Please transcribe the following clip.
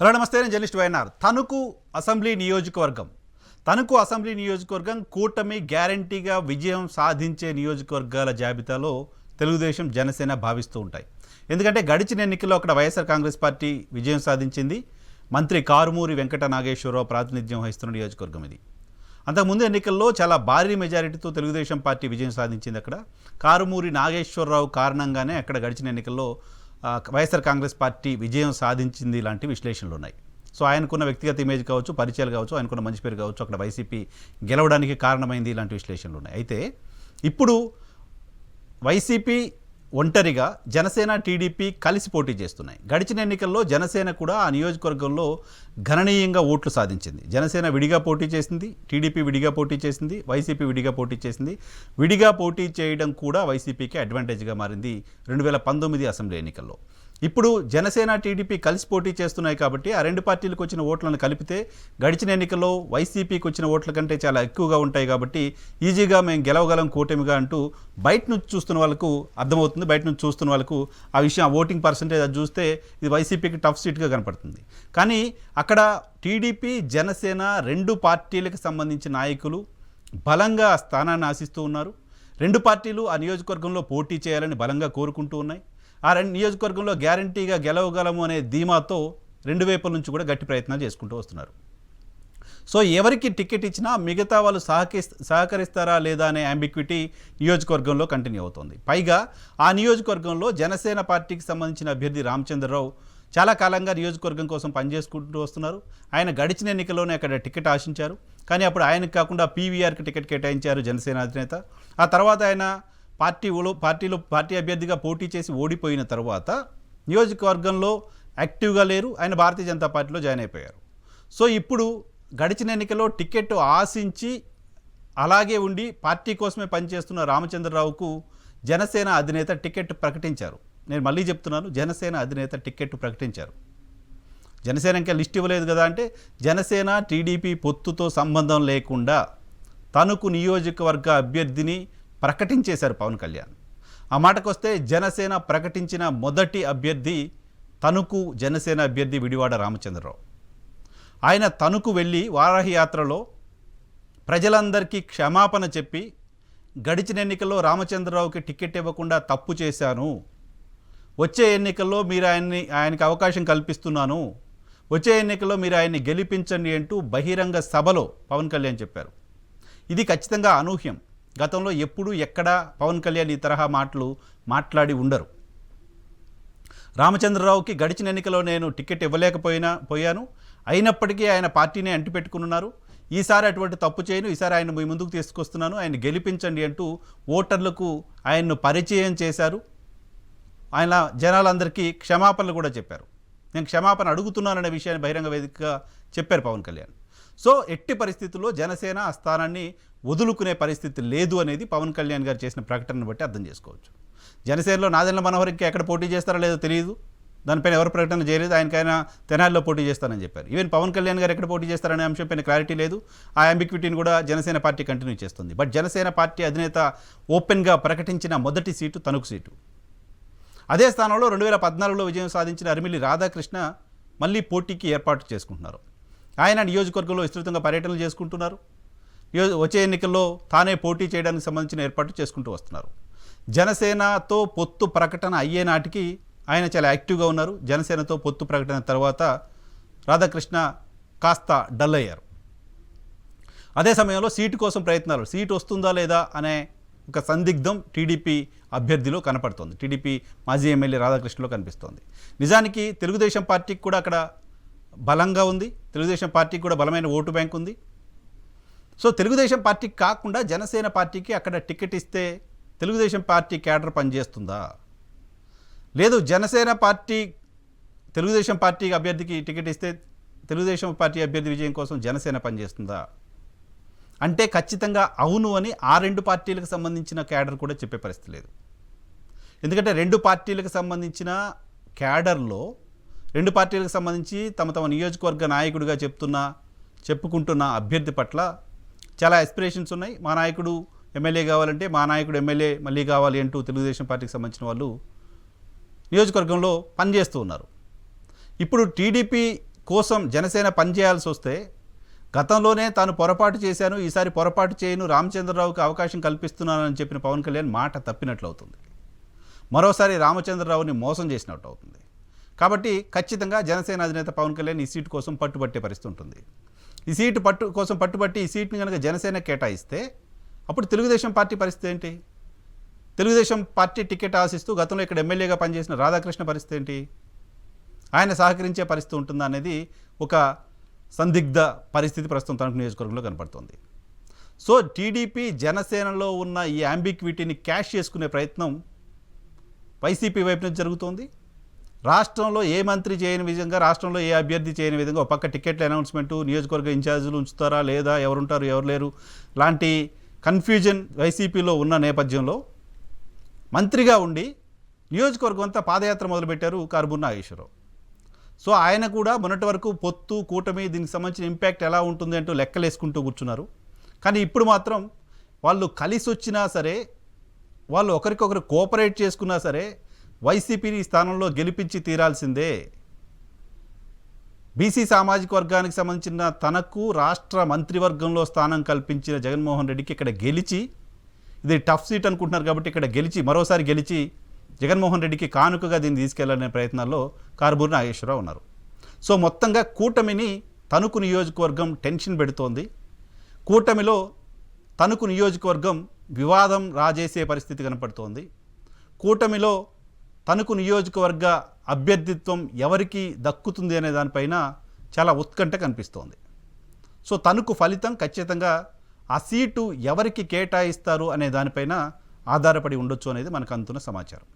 Hello నమస్తే నేను journalist YNR. Tanuku assembly నియోజకవర్గం. తణుకు అసెంబ్లీ నియోజకవర్గం కూటమి గ్యారంటీగా విజయం సాధించే నియోజకవర్గాల జాబితాలో తెలుగుదేశం జనసేన భావిస్తూ ఉంటాయి. ఎందుకంటే గడిచిన ఎన్నికల్లో అక్కడ వైఎస్ఆర్ కాంగ్రెస్ పార్టీ విజయం సాధించింది. మంత్రి కారుమూరి వెంకట నాగేశ్వరరావు ప్రాతినిధ్యం వహిస్తున్న నియోజకవర్గం ఇది. అంతకుముందు ఎన్నికల్లో చాలా భారీ మెజారిటీతో తెలుగుదేశం పార్టీ విజయం సాధించింది అక్కడ. కారుమూరి నాగేశ్వరరావు కారణంగానే అక్కడ గడిచిన ఎన్నికల్లో వైఎస్ఆర్ కాంగ్రెస్ పార్టీ విజయం సాధించింది లాంటి విశ్లేషణలు ఉన్నాయి. సో ఆయనకున్న వ్యక్తిగత ఇమేజ్ కావచ్చు పరిచయాలు కావచ్చు ఆయనకున్న మంచి పేరు కావచ్చు అక్కడ వైసీపీ గెలవడానికి కారణమైంది ఇలాంటి విశ్లేషణలు ఉన్నాయి. అయితే ఇప్పుడు వైసీపీ ఒంటరిగా జనసేన టీడీపీ కలిసి పోటీ చేస్తున్నాయి. గడిచిన ఎన్నికల్లో జనసేన కూడా ఆ నియోజకవర్గంలో గణనీయంగా ఓట్లు సాధించింది. జనసేన విడిగా పోటీ చేసింది టీడీపీ విడిగా పోటీ చేసింది వైసీపీ విడిగా పోటీ చేసింది. విడిగా పోటీ చేయడం కూడా వైసీపీకి అడ్వాంటేజ్గా మారింది రెండు వేల పంతొమ్మిది అసెంబ్లీ ఎన్నికల్లో. ఇప్పుడు జనసేన టీడీపీ కలిసి పోటీ చేస్తున్నాయి కాబట్టి ఆ రెండు పార్టీలకు వచ్చిన ఓట్లను కలిపితే గడిచిన ఎన్నికల్లో వైసీపీకి వచ్చిన ఓట్ల కంటే చాలా ఎక్కువగా ఉంటాయి కాబట్టి ఈజీగా మేము గెలవగలం కూటమిగా అంటూ బయట నుంచి చూస్తున్న వాళ్ళకు అర్థమవుతుంది. బయట నుంచి చూస్తున్న వాళ్ళకు ఆ విషయం ఆ ఓటింగ్ పర్సంటేజ్ అది చూస్తే ఇది వైసీపీకి టఫ్ సీట్గా కనపడుతుంది. కానీ అక్కడ టీడీపీ జనసేన రెండు పార్టీలకు సంబంధించిన నాయకులు బలంగా స్థానాన్ని ఆశిస్తూ ఉన్నారు. రెండు పార్టీలు ఆ నియోజకవర్గంలో పోటీ చేయాలని బలంగా కోరుకుంటూ ఉన్నాయి. ఆ రెండు నియోజకవర్గంలో గ్యారంటీగా గెలవగలము అనే ధీమాతో రెండు వైపుల నుంచి కూడా గట్టి ప్రయత్నాలు చేసుకుంటూ వస్తున్నారు. సో ఎవరికి టికెట్ ఇచ్చినా మిగతా వాళ్ళు సహకరి సహకరిస్తారా లేదా అనే అంబిక్విటీ నియోజకవర్గంలో కంటిన్యూ అవుతుంది. పైగా ఆ నియోజకవర్గంలో జనసేన పార్టీకి సంబంధించిన అభ్యర్థి రామచంద్రరావు చాలా కాలంగా నియోజకవర్గం కోసం పనిచేసుకుంటూ వస్తున్నారు. ఆయన గడిచిన ఎన్నికల్లోనే అక్కడ టికెట్ ఆశించారు. కానీ అప్పుడు ఆయనకు కాకుండా పీవీఆర్కి టికెట్ కేటాయించారు జనసేన అధినేత. ఆ తర్వాత ఆయన పార్టీలో పార్టీలో పార్టీ అభ్యర్థిగా పోటీ చేసి ఓడిపోయిన తర్వాత నియోజకవర్గంలో యాక్టివ్గా లేరు. ఆయన భారతీయ జనతా పార్టీలో జాయిన్ అయిపోయారు. సో ఇప్పుడు గడిచిన ఎన్నికలో టికెట్ ఆశించి అలాగే ఉండి పార్టీ కోసమే పనిచేస్తున్న రామచంద్రరావుకు జనసేన అధినేత టికెట్ ప్రకటించారు. నేను మళ్ళీ చెప్తున్నాను జనసేన అధినేత టికెట్ ప్రకటించారు. జనసేన ఇంకా లిస్ట్ ఇవ్వలేదు కదా అంటే జనసేన టీడీపీ పొత్తుతో సంబంధం లేకుండా తణుకు నియోజకవర్గ అభ్యర్థిని ప్రకటించేశారు పవన్ కళ్యాణ్. ఆ మాటకొస్తే జనసేన ప్రకటించిన మొదటి అభ్యర్థి తణుకు జనసేన అభ్యర్థి విడివాడ రామచంద్రరావు. ఆయన తణుకు వెళ్ళి వారాహి యాత్రలో ప్రజలందరికీ క్షమాపణ చెప్పి గడిచిన ఎన్నికల్లో రామచంద్రరావుకి టికెట్ ఇవ్వకుండా తప్పు చేశాను. వచ్చే ఎన్నికల్లో మీరు ఆయన్ని ఆయనకి అవకాశం కల్పిస్తున్నాను. వచ్చే ఎన్నికల్లో మీరు ఆయన్ని గెలిపించండి అంటూ బహిరంగ సభలో పవన్ కళ్యాణ్ చెప్పారు. ఇది ఖచ్చితంగా అనూహ్యం. గతంలో ఎప్పుడు ఎక్కడ పవన్ కళ్యాణ్ ఈ తరహా మాటలు మాట్లాడి ఉండరు. రామచంద్రరావుకి గడిచిన ఎన్నికలో నేను టికెట్ ఇవ్వలేకపోయినా పోయాను. అయినప్పటికీ ఆయన పార్టీనే అంటిపెట్టుకున్నారు ఈసారి అటువంటి తప్పు చేయను. ఈసారి ఆయన మీ ముందుకు తీసుకొస్తున్నాను. ఆయన గెలిపించండి అంటూ ఓటర్లకు ఆయన్ను పరిచయం చేశారు. ఆయన జనాలందరికీ క్షమాపణలు కూడా చెప్పారు. నేను క్షమాపణ అడుగుతున్నాననే విషయాన్ని బహిరంగ వేదికగా చెప్పారు పవన్ కళ్యాణ్. సో ఎట్టి పరిస్థితుల్లో జనసేన ఆ స్థానాన్ని వదులుకునే పరిస్థితి లేదు అనేది పవన్ కళ్యాణ్ గారు చేసిన ప్రకటనను బట్టి అర్థం చేసుకోవచ్చు. జనసేనలో నాదెండ్ల మనోహర్ ఇంకా ఎక్కడ పోటీ చేస్తారో లేదో తెలియదు దానిపైన ఎవరు ప్రకటన చేయలేదు ఆయనకైనా తెనాలిలో పోటీ చేస్తానని చెప్పారు. ఈవెన్ పవన్ కళ్యాణ్ గారు ఎక్కడ పోటీ చేస్తారనే అంశంపైన క్లారిటీ లేదు. ఆ అంబిక్విటీని కూడా జనసేన పార్టీ కంటిన్యూ చేస్తుంది. బట్ జనసేన పార్టీ అధినేత ఓపెన్గా ప్రకటించిన మొదటి సీటు తణుకు సీటు. అదే స్థానంలో రెండు వేల పద్నాలుగులో విజయం సాధించిన అరిమిల్లి రాధాకృష్ణ మళ్ళీ పోటీకి ఏర్పాటు చేసుకుంటున్నారు. ఆయన నియోజకవర్గంలో విస్తృతంగా పర్యటనలు చేసుకుంటున్నారు. వచ్చే ఎన్నికల్లో తానే పోటీ చేయడానికి సంబంధించిన ఏర్పాటు చేసుకుంటూ వస్తున్నారు. జనసేనతో పొత్తు ప్రకటన అయ్యే నాటికి ఆయన చాలా యాక్టివ్గా ఉన్నారు. జనసేనతో పొత్తు ప్రకటన తర్వాత రాధాకృష్ణ కాస్త డల్ అయ్యారు. అదే సమయంలో సీటు కోసం ప్రయత్నాలు సీటు వస్తుందా లేదా అనే ఒక సందిగ్ధం టీడీపీ అభ్యర్థిలో కనపడుతోంది. టీడీపీ మాజీ ఎమ్మెల్యే రాధాకృష్ణలో కనిపిస్తోంది. నిజానికి తెలుగుదేశం పార్టీకి కూడా అక్కడ బలంగా ఉంది. తెలుగుదేశం పార్టీకి కూడా బలమైన ఓటు బ్యాంక్ ఉంది. సో తెలుగుదేశం పార్టీకి కాకుండా జనసేన పార్టీకి అక్కడ టికెట్ ఇస్తే తెలుగుదేశం పార్టీ క్యాడర్ పనిచేస్తుందా? లేదు జనసేన పార్టీ తెలుగుదేశం పార్టీ అభ్యర్థికి టికెట్ ఇస్తే తెలుగుదేశం పార్టీ అభ్యర్థి విజయం కోసం జనసేన పనిచేస్తుందా? అంటే ఖచ్చితంగా అవును అని ఆ రెండు పార్టీలకు సంబంధించిన క్యాడర్ కూడా చెప్పే పరిస్థితి లేదు. ఎందుకంటే రెండు పార్టీలకు సంబంధించిన క్యాడర్లో రెండు పార్టీలకు సంబంధించి తమ తమ నియోజకవర్గ నాయకుడిగా చెప్తున్న చెప్పుకుంటున్న అభ్యర్థి పట్ల చాలా ఎస్పిరేషన్స్ ఉన్నాయి. మా నాయకుడు ఎమ్మెల్యే కావాలంటే మా నాయకుడు ఎమ్మెల్యే మళ్ళీ కావాలి అంటూ తెలుగుదేశం పార్టీకి సంబంధించిన వాళ్ళు నియోజకవర్గంలో పనిచేస్తూ ఉన్నారు. ఇప్పుడు టీడీపీ కోసం జనసేన పనిచేయాల్సి వస్తే గతంలోనే తాను పొరపాటు చేశాను ఈసారి పొరపాటు చేయను రామచంద్రరావుకి అవకాశం కల్పిస్తున్నానని చెప్పిన పవన్ కళ్యాణ్ మాట తప్పినట్లు అవుతుంది. మరోసారి రామచంద్రరావుని మోసం చేసినట్టు అవుతుంది. కాబట్టి ఖచ్చితంగా జనసేన అధినేత పవన్ కళ్యాణ్ ఈ సీటు కోసం పట్టుబట్టే పరిస్థితి ఉంటుంది. ఈ సీటు పట్టు కోసం పట్టుబట్టి ఈ సీట్ని కనుక జనసేన కేటాయిస్తే అప్పుడు తెలుగుదేశం పార్టీ పరిస్థితి ఏంటి? తెలుగుదేశం పార్టీ టికెట్ ఆశిస్తూ గతంలో ఇక్కడ ఎమ్మెల్యేగా పనిచేసిన రాధాకృష్ణ పరిస్థితి ఏంటి? ఆయన సహకరించే పరిస్థితి ఉంటుందా అనేది ఒక సందిగ్ధ పరిస్థితి ప్రస్తుతం తణుకు నియోజకవర్గంలో కనపడుతోంది. సో టీడీపీ జనసేనలో ఉన్న ఈ అంబిక్విటీని క్యాష్ చేసుకునే ప్రయత్నం వైసీపీ వైపు నుంచి జరుగుతోంది. రాష్ట్రంలో ఏ మంత్రి చేయని విధంగా రాష్ట్రంలో ఏ అభ్యర్థి చేయని విధంగా ఒక పక్క టికెట్ల అనౌన్స్మెంట్ నియోజకవర్గ ఇన్ఛార్జీలు ఉంచుతారా లేదా ఎవరుంటారు ఎవరు లేరు? లాంటి కన్ఫ్యూజన్ వైసీపీలో ఉన్న నేపథ్యంలో మంత్రిగా ఉండి నియోజకవర్గం అంతా పాదయాత్ర మొదలుపెట్టారు కార్బున్న నాగేశ్వరరావు. సో ఆయన కూడా మొన్నటి వరకు పొత్తు కూటమి దీనికి సంబంధించిన ఇంపాక్ట్ ఎలా ఉంటుంది అంటూ లెక్కలేసుకుంటూ కూర్చున్నారు. కానీ ఇప్పుడు మాత్రం వాళ్ళు కలిసి వచ్చినా సరే వాళ్ళు ఒకరికొకరు కోఆపరేట్ చేసుకున్నా సరే వైసీపీని స్థానంలో గెలిపించి తీరాల్సిందే. బీసీ సామాజిక వర్గానికి సంబంధించిన తనకు రాష్ట్ర మంత్రివర్గంలో స్థానం కల్పించిన జగన్మోహన్ రెడ్డికి ఇక్కడ గెలిచి ఇది టఫ్ సీట్ అనుకుంటున్నారు కాబట్టి ఇక్కడ గెలిచి మరోసారి గెలిచి జగన్మోహన్ రెడ్డికి కానుకగా దీన్ని తీసుకెళ్ళాలనే ప్రయత్నాల్లో కారుబూరి నాగేశ్వరరావు ఉన్నారు. సో మొత్తంగా కూటమిని తణుకు నియోజకవర్గం టెన్షన్ పెడుతోంది. కూటమిలో తణుకు నియోజకవర్గం వివాదం రాజేసే పరిస్థితి కనపడుతోంది. కూటమిలో తణుకు నియోజకవర్గ అభ్యర్థిత్వం ఎవరికి దక్కుతుంది అనే దానిపైన చాలా ఉత్కంఠ కనిపిస్తోంది. సో తణుకు ఫలితం ఖచ్చితంగా ఆ సీటు ఎవరికి కేటాయిస్తారు అనే దానిపైన ఆధారపడి ఉండొచ్చు అనేది మనకు అందుతున్న సమాచారం.